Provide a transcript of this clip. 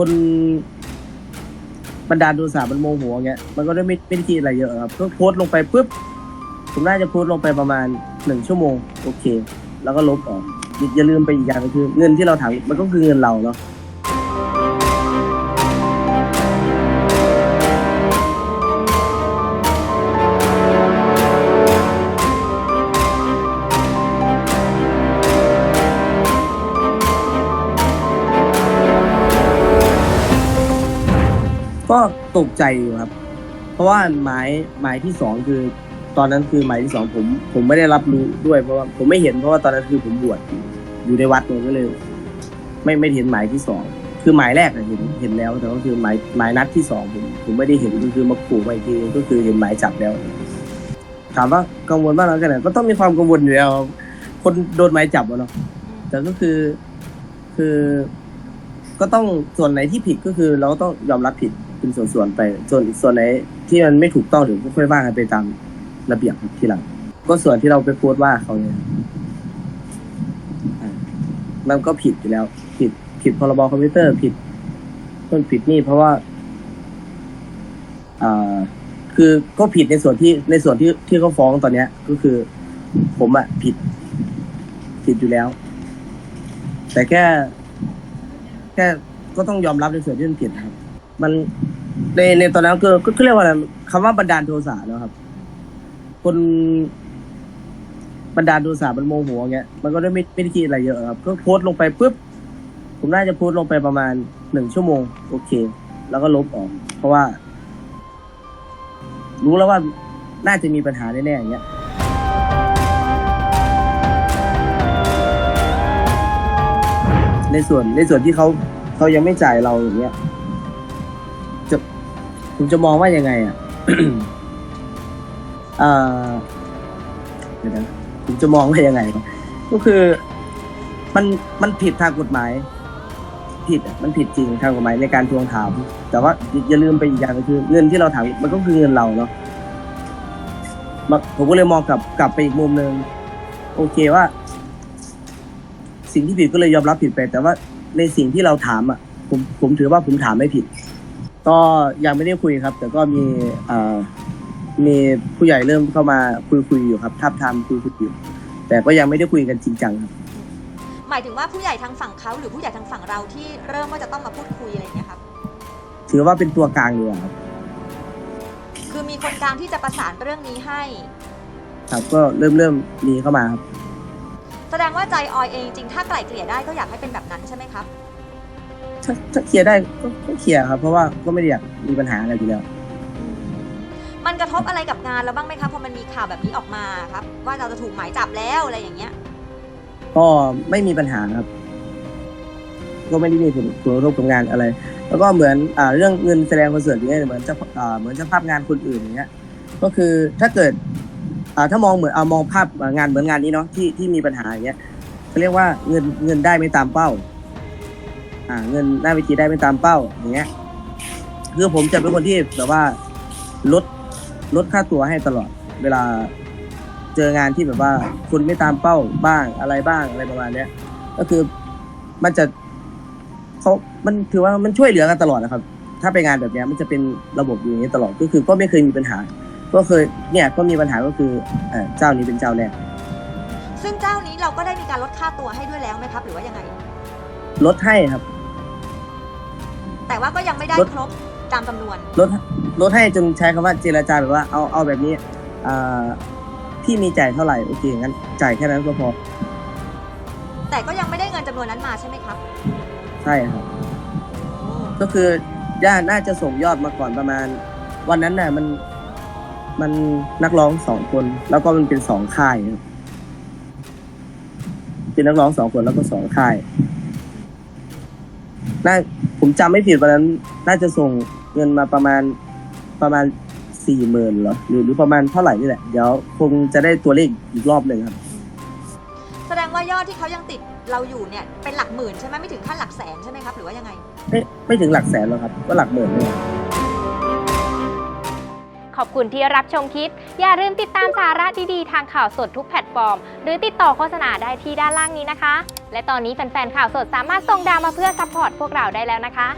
คนบรรดาลโทสะมันโมโหเงี้ยมันก็ได้ไม่ไม่ได้คิดอะไรเยอะครับก็โพสต์ลงไปปุ๊บผมน่าจะโพสต์ลงไปประมาณหนึ่งชั่วโมง โอเค แล้วก็ลบออกอย่าลืมไปอีกอย่างก็คือ เงินที่เราถามมันก็คือเงินเราเนาะ ก็ตกใจอยู่ครับ เพราะว่าหมายหมายที่สองคือ ตอนนั้นคือหมายที่สองผมผมไม่ได้รับรู้ด้วยเพราะว่าผมไม่เห็นเพราะว่าตอนนั้นคือผมบวชอยู่อยู่ในวัดเลยก็เลย ไม่ไม่เห็นหมายที่สองคือหมายแรกอะเห็นเห็นแล้วแต่ก็คือหมายหมายนัดที่สองผมผมไม่ได้เห็นก็คือมาขู่มาอีกทีก็คือเห็นหมายจับแล้ว ถามว่ากังวลมากน้อยแค่ไหนก็ต้องมีความกังวลอยู่แล้วคนโดนหมายจับอะเนาะแต่ก็คือคือ ก็ต้องส่วนไหนที่ผิดก็คือ เราต้องยอมรับผิด เป็นส่วนๆไป ส่วนส่วนไหนที่มันไม่ถูกต้องเดี๋ยวก็ค่อยว่ากันไปตามระเบียบครับทีหลัง ก็ส่วนที่เราไปโพสต์ว่าเขาเนี่ยมันก็ผิดอยู่แล้ว ผิดผิดพรบคอมพิวเตอร์ผิดต้นผิดนี่เพราะว่าอ่าคือก็ผิดในส่วนที่ในส่วนที่ที่เขาฟ้องตอนเนี้ย ก็คือ ผมอะผิด ผิดอยู่แล้ว แต่แค่ แค่ก็ต้องยอมรับในส่วนที่มันผิดครับ มัน ในในตอนนั้นก็ก็เรียกว่าอะไรคำว่าบันดาลโทสะเนอะครับ คนบันดาลโทสะมันโมโหเงี้ยมันก็ได้ไม่ไม่ได้คิดอะไรเยอะครับ ก็โพสต์ลงไปปุ๊บผมน่าจะโพสต์ลงไปประมาณหนึ่งชั่วโมง โอเค แล้วก็ลบออก เพราะว่า รู้แล้วว่าน่าจะมีปัญหาแน่ๆอย่างเงี้ยในส่วนในส่วนที่เขาเขายังไม่จ่ายเราอย่างเงี้ย ผมจะมองว่ายังไงอะเออเดี๋ยวนะผมจะมองว่ายังไง ก็คือมันมันผิดทางกฎหมาย ผิดมันผิดจริงทางกฎหมายในการทวงถาม แต่ว่าอย่าลืมไปอีกอย่างหนึงคือ เงินที่เราถามมันก็คือเงินเราเนาะผมก็เลยมองกลับกลับไปอีกมุมหนึ่งโอเคว่า สิ่งที่ผิดก็เลยยอมรับผิดไป แต่ว่าในสิ่งที่เราถามอะ ผมผมถือว่าผมถามไม่ผิด ก็ยังไม่ได้คุยครับ แต่ก็มีเอ่อมีผู้ใหญ่เริ่มเข้ามาคุยคุยอยู่ครับทับทามคุยคุยอยู่แต่ก็ยังไม่ได้คุยกันจริงจังครับหมายถึงว่าผู้ใหญ่ทางฝั่งเขาหรือผู้ใหญ่ทางฝั่งเราที่เริ่มว่าจะต้องมาพูดคุยอะไรอย่างเงี้ยครับ ถือว่าเป็นตัวกลางดีกว่าครับ คือมีคนกลางที่จะประสานเรื่องนี้ให้ ครับก็เริ่มเริ่มมีเข้ามาครับ แสดงว่าใจออยเองจริงๆถ้าไกล่เกลี่ยได้ก็อยากให้เป็นแบบนั้นใช่ไหมครับ ถ้าถ้าเคลียร์ได้ก็ก็เคลียร์ครับ เพราะว่าก็ไม่ได้อยากมีปัญหาอะไรอยู่แล้ว มันกระทบอะไรกับงานเราบ้างไหมครับพอมันมีข่าวแบบนี้ออกมาครับ ว่าเราจะถูกหมายจับแล้วอะไรอย่างเงี้ย ก็ไม่มีปัญหาครับ ก็ไม่ได้มีผลผลกระทบกับงานอะไร แล้วก็เหมือนอ่าเรื่องเงินแสดงคอนเสิร์ตอย่างเงี้ยเหมือนจะอ่าเหมือนเจะภาพงานคนอื่นอย่างเงี้ย ก็คือถ้าเกิดอ่าถ้ามองเหมือนเอามองภาพอ่างานเหมือนงานนี้เนาะที่ที่มีปัญหาอย่างเงี้ยเขาเรียกว่าเงินเงินได้ไม่ตามเป้า อ่าเงินหน้าเวทีได้ไม่ตามเป้าอย่างเงี้ยคือผมจะเป็นคนที่แบบว่าลดลดค่าตัวให้ตลอด เวลาเจองานที่แบบว่าคุณไม่ตามเป้าบ้างอะไรบ้างอะไรประมาณเนี้ย ก็คือมันจะเขามันถือว่ามันช่วยเหลือกันตลอดนะครับ ถ้าไปงานแบบเนี้ยมันจะเป็นระบบอยู่อย่างนี้ตลอดก็คือก็ไม่เคยมีปัญหา ก็เคยเนี่ยก็มีปัญหาก็คือเอ่อเจ้านี้เป็นเจ้าแรกซึ่งเจ้านี้เราก็ได้มีการลดค่าตัวให้ด้วยแล้วไหมครับ หรือว่ายังไงลดให้ครับ แต่ว่าก็ยังไม่ได้ลดครบตามจำนวน ลดลดให้จนใช้คำว่าเจรจาแบบว่าเอาเอาแบบนี้อ่าพี่มีจ่ายเท่าไหร่โอเคงั้นจ่ายแค่นั้นก็พอแต่ก็ยังไม่ได้เงินจำนวนนั้นมาใช่ไหมครับใช่ครับก็คือย่าน่าจะส่งยอดมาก่อนประมาณ วันนั้นน่ะมันมันนักร้องสองคน แล้วก็มันเป็นสองค่ายครับเป็นนักร้องสองคนแล้วก็สองค่าย น่าผมจำไม่ผิดวันนั้น น่าจะส่งเงินมาประมาณประมาณสี่หมื่นเหรอหรือหรือประมาณเท่าไหร่นี่แหละ เดี๋ยวคงจะได้ตัวเลขอีกรอบหนึ่งครับ แสดงว่ายอดที่เขายังติดเราอยู่เนี่ยเป็นหลักหมื่นใช่ไหมไม่ถึงขั้นหลักแสนใช่ไหมครับ หรือว่ายังไง ไม่ไม่ถึงหลักแสนหรอกครับ ก็หลักหมื่นเลย ขอบคุณที่รับชมคลิปอย่าลืมติดตามสาระดีๆ ทางข่าวสดทุกแพลตฟอร์ม หรือติดต่อโฆษณาได้ที่ด้านล่างนี้นะคะ และตอนนี้แฟนๆข่าวสดสามารถส่งดาวมาเพื่อซัพพอร์ตพวกเราได้แล้วนะคะ